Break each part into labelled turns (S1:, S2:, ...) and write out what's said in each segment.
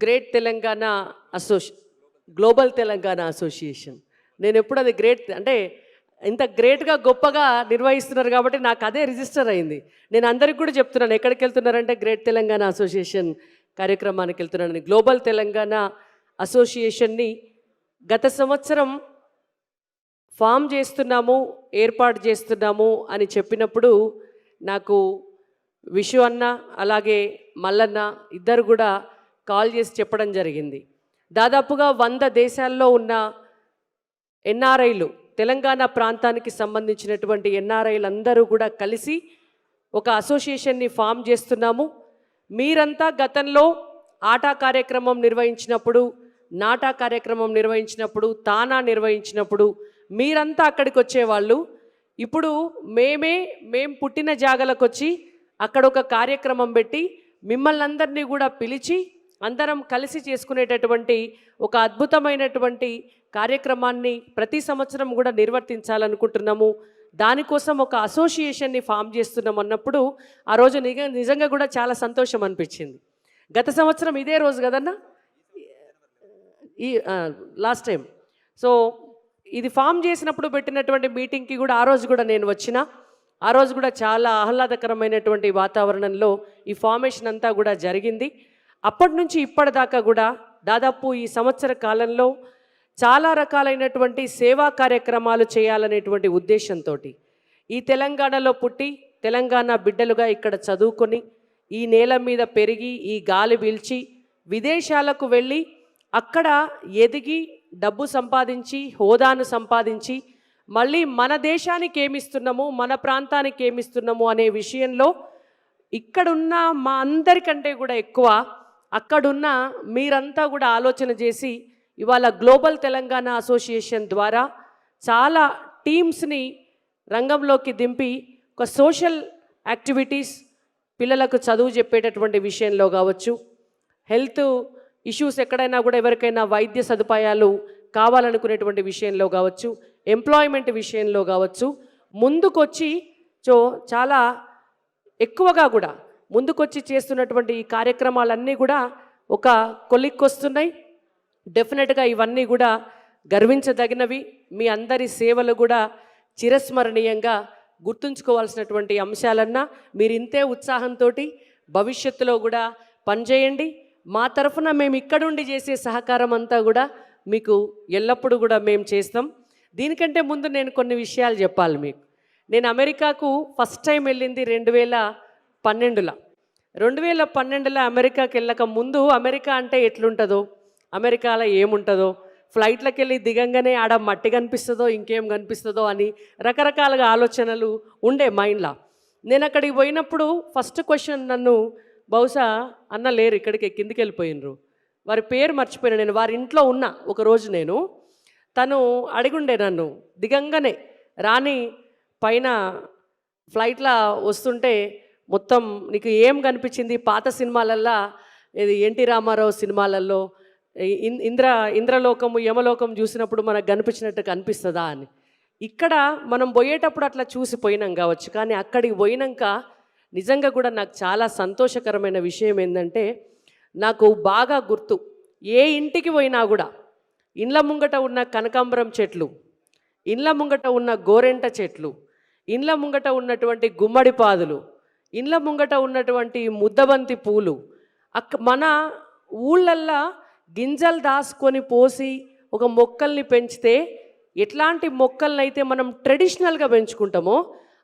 S1: Great Telangana అసోసి global Telangana association నేను ఎప్పుడు అది గ్రేట్ అంటే ఇంత గ్రేట్గా గొప్పగా నిర్వహిస్తున్నారు కాబట్టి నాకు అదే రిజిస్టర్ అయింది. నేను అందరికి కూడా చెప్తున్నాను ఎక్కడికి వెళ్తున్నారంటే గ్రేట్ తెలంగాణ అసోసియేషన్ కార్యక్రమానికి వెళ్తున్నాను గ్లోబల్ తెలంగాణ అసోసియేషన్ని గత సంవత్సరం ఫామ్ చేస్తున్నాము ఏర్పాటు చేస్తున్నాము అని చెప్పినప్పుడు నాకు విషు అన్న అలాగే మల్లన్న ఇద్దరు కూడా కాల్ చేసి చెప్పడం జరిగింది. దాదాపుగా వంద దేశాల్లో ఉన్న ఎన్ఆర్ఐలు తెలంగాణ ప్రాంతానికి సంబంధించినటువంటి ఎన్ఆర్ఐలు అందరూ కూడా కలిసి ఒక అసోసియేషన్ని ఫామ్ చేస్తున్నాము. మీరంతా గతంలో ఆటా కార్యక్రమం నిర్వహించినప్పుడు నాటా కార్యక్రమం నిర్వహించినప్పుడు తానా నిర్వహించినప్పుడు మీరంతా అక్కడికి వచ్చేవాళ్ళు ఇప్పుడు మేమే మేం పుట్టిన జాగలకు వచ్చి అక్కడ ఒక కార్యక్రమం పెట్టి మిమ్మల్ని అందరినీ కూడా పిలిచి అందరం కలిసి చేసుకునేటటువంటి ఒక అద్భుతమైనటువంటి కార్యక్రమాన్ని ప్రతి సంవత్సరం కూడా నిర్వర్తించాలనుకుంటున్నాము. దానికోసం ఒక అసోసియేషన్ని ఫామ్ చేస్తున్నాం అన్నప్పుడు ఆ రోజు నిజ నిజంగా కూడా చాలా సంతోషం అనిపించింది. గత సంవత్సరం ఇదే రోజు కదన్నా? ఈ లాస్ట్ టైం సో ఇది ఫామ్ చేసినప్పుడు పెట్టినటువంటి మీటింగ్కి కూడా ఆ రోజు కూడా నేను వచ్చిన. ఆ రోజు కూడా చాలా ఆహ్లాదకరమైనటువంటి వాతావరణంలో ఈ ఫార్మేషన్ అంతా కూడా జరిగింది. అప్పటి నుంచి ఇప్పటిదాకా కూడా దాదాపు ఈ సంవత్సర కాలంలో చాలా రకాలైనటువంటి సేవా కార్యక్రమాలు చేయాలనేటువంటి ఉద్దేశంతో ఈ తెలంగాణలో పుట్టి తెలంగాణ బిడ్డలుగా ఇక్కడ చదువుకొని ఈ నేల మీద పెరిగి ఈ గాలి పీల్చి విదేశాలకు వెళ్ళి అక్కడ ఎదిగి డబ్బు సంపాదించి హోదాను సంపాదించి మళ్ళీ మన దేశానికి ఏమిస్తున్నాము మన ప్రాంతానికి ఏమిస్తున్నాము అనే విషయంలో ఇక్కడున్న మా అందరికంటే కూడా ఎక్కువ అక్కడున్న మీరంతా కూడా ఆలోచన చేసి ఇవాళ గ్లోబల్ తెలంగాణ అసోసియేషన్ ద్వారా చాలా టీమ్స్ని రంగంలోకి దింపి ఒక సోషల్ యాక్టివిటీస్ పిల్లలకు చదువు చెప్పేటటువంటి విషయంలో కావచ్చు హెల్త్ ఇష్యూస్ ఎక్కడైనా కూడా ఎవరికైనా వైద్య సదుపాయాలు కావాలనుకునేటువంటి విషయంలో కావచ్చు ఎంప్లాయ్మెంట్ విషయంలో కావచ్చు ముందుకొచ్చి సో చాలా ఎక్కువగా కూడా ముందుకొచ్చి చేస్తున్నటువంటి ఈ కార్యక్రమాలన్నీ కూడా ఒక కొలిక్కొస్తున్నాయి. డెఫినెట్గా ఇవన్నీ కూడా గర్వించదగినవి. మీ అందరి సేవలు కూడా చిరస్మరణీయంగా గుర్తుంచుకోవాల్సినటువంటి అంశాలన్నా మీరు ఇంతే ఉత్సాహంతో భవిష్యత్తులో కూడా పనిచేయండి. మా తరఫున మేము ఇక్కడుండి చేసే సహకారం అంతా కూడా మీకు ఎల్లప్పుడూ కూడా మేము చేస్తాం. దీనికంటే ముందు నేను కొన్ని విషయాలు చెప్పాలి మీకు. నేను అమెరికాకు ఫస్ట్ టైం వెళ్ళింది రెండు వేల పన్నెండులో. రెండు వేల పన్నెండులో అమెరికాకి వెళ్ళక ముందు అమెరికా అంటే ఎట్లుంటుందో అమెరికాలో ఏముంటుందో ఫ్లైట్లకు వెళ్ళి దిగంగానే ఆడ మట్టి కనిపిస్తుందో ఇంకేం కనిపిస్తుందో అని రకరకాలుగా ఆలోచనలు ఉండే మైండ్లో. నేను అక్కడికి పోయినప్పుడు ఫస్ట్ క్వశ్చన్ నన్ను బహుశా అన్న లేరు ఇక్కడికి కిందికి వెళ్ళిపోయినరు వారి పేరు మర్చిపోయిన నేను వారి ఇంట్లో ఉన్నా ఒకరోజు నేను తను అడిగుండే నన్ను దిగంగానే రాని పైన ఫ్లైట్లో వస్తుంటే మొత్తం నీకు ఏం కనిపించింది? పాత సినిమాలల్లో ఇది ఎన్టీ రామారావు సినిమాలలో ఇన్- ఇంద్ర ఇంద్రలోకము యమలోకం చూసినప్పుడు మనకు కనిపించినట్టు కనిపిస్తుందా అని. ఇక్కడ మనం పోయేటప్పుడు అట్లా చూసి పోయినాం కావచ్చు. కానీ అక్కడికి పోయినాక నిజంగా కూడా నాకు చాలా సంతోషకరమైన విషయం ఏంటంటే నాకు బాగా గుర్తు. ఏ ఇంటికి పోయినా కూడా ఇండ్ల ముంగట ఉన్న కనకాంబరం చెట్లు ఇండ్ల ముంగట ఉన్న గోరెంట చెట్లు ఇండ్ల ముంగట ఉన్నటువంటి గుమ్మడి పాదులు ఇండ్ల ముంగట ఉన్నటువంటి ముద్దబంతి పూలు. అక్క మన ఊళ్ళల్లా గింజలు దాసుకొని పోసి ఒక మొక్కల్ని పెంచితే ఎట్లాంటి మొక్కల్ని అయితే మనం ట్రెడిషనల్గా పెంచుకుంటామో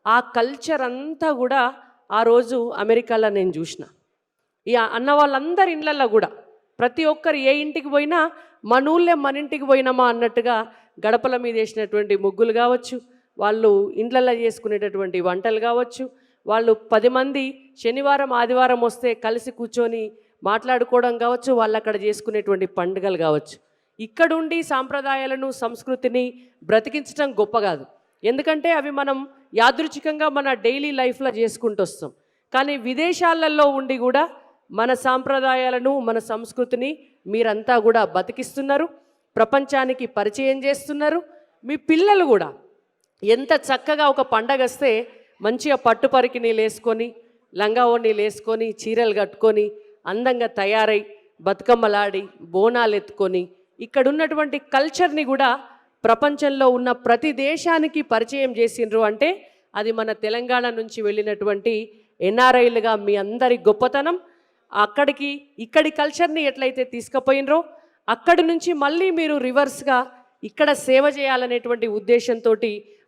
S1: ఆ కల్చర్ అంతా కూడా ఆ రోజు అమెరికాలో నేను చూసిన. ఈ అన్న వాళ్ళందరి ఇండ్లల్లో కూడా ప్రతి ఒక్కరు ఏ ఇంటికి పోయినా మన ఊళ్ళే మన ఇంటికి పోయినామా అన్నట్టుగా గడపల మీద వేసినటువంటి ముగ్గులు కావచ్చు వాళ్ళు ఇండ్లల్లో చేసుకునేటటువంటి వంటలు కావచ్చు వాళ్ళు పది మంది శనివారం ఆదివారం వస్తే కలిసి కూర్చొని మాట్లాడుకోవడం కావచ్చు వాళ్ళు అక్కడ చేసుకునేటువంటి పండుగలు కావచ్చు. ఇక్కడుండి సాంప్రదాయాలను సంస్కృతిని బ్రతికించడం గొప్ప కాదు. ఎందుకంటే అవి మనం యాదృచ్ఛికంగా మన డైలీ లైఫ్లో చేసుకుంటూ వస్తాం. కానీ విదేశాలలో ఉండి కూడా మన సాంప్రదాయాలను మన సంస్కృతిని మీరంతా కూడా బతికిస్తున్నారు. ప్రపంచానికి పరిచయం చేస్తున్నారు. మీ పిల్లలు కూడా ఎంత చక్కగా ఒక పండగ వస్తే మంచిగా పట్టు పరికినీళ్ళు వేసుకొని లంగా ఓణీలు వేసుకొని చీరలు కట్టుకొని అందంగా తయారై బతుకమ్మలాడి బోనాలు ఎత్తుకొని ఇక్కడ ఉన్నటువంటి కల్చర్ని కూడా ప్రపంచంలో ఉన్న ప్రతి దేశానికి పరిచయం చేసిండ్రు అంటే అది మన తెలంగాణ నుంచి వెళ్ళినటువంటి ఎన్ఆర్ఐలుగా మీ అందరి గొప్పతనం. అక్కడికి ఇక్కడి కల్చర్ని ఎట్లయితే తీసుకుపోయినరో అక్కడి నుంచి మళ్ళీ మీరు రివర్స్గా ఇక్కడ సేవ చేయాలనేటువంటి ఉద్దేశంతో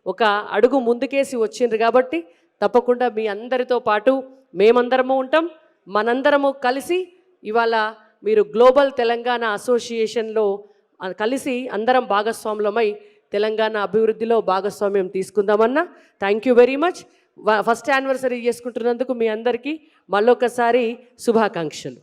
S1: ఒక అడుగు ముందుకేసి వచ్చిండ్రు కాబట్టి తప్పకుండా మీ అందరితో పాటు మేమందరము ఉంటాం. మనందరము కలిసి ఇవాళ మీరు గ్లోబల్ తెలంగాణ అసోసియేషన్లో కలిసి అందరం భాగస్వాములమై తెలంగాణ అభివృద్ధిలో భాగస్వామ్యం తీసుకుందామన్నా. Thank you very much first anniversary చేసుకుంటున్నందుకు మీ అందరికీ మళ్ళొకసారి శుభాకాంక్షలు.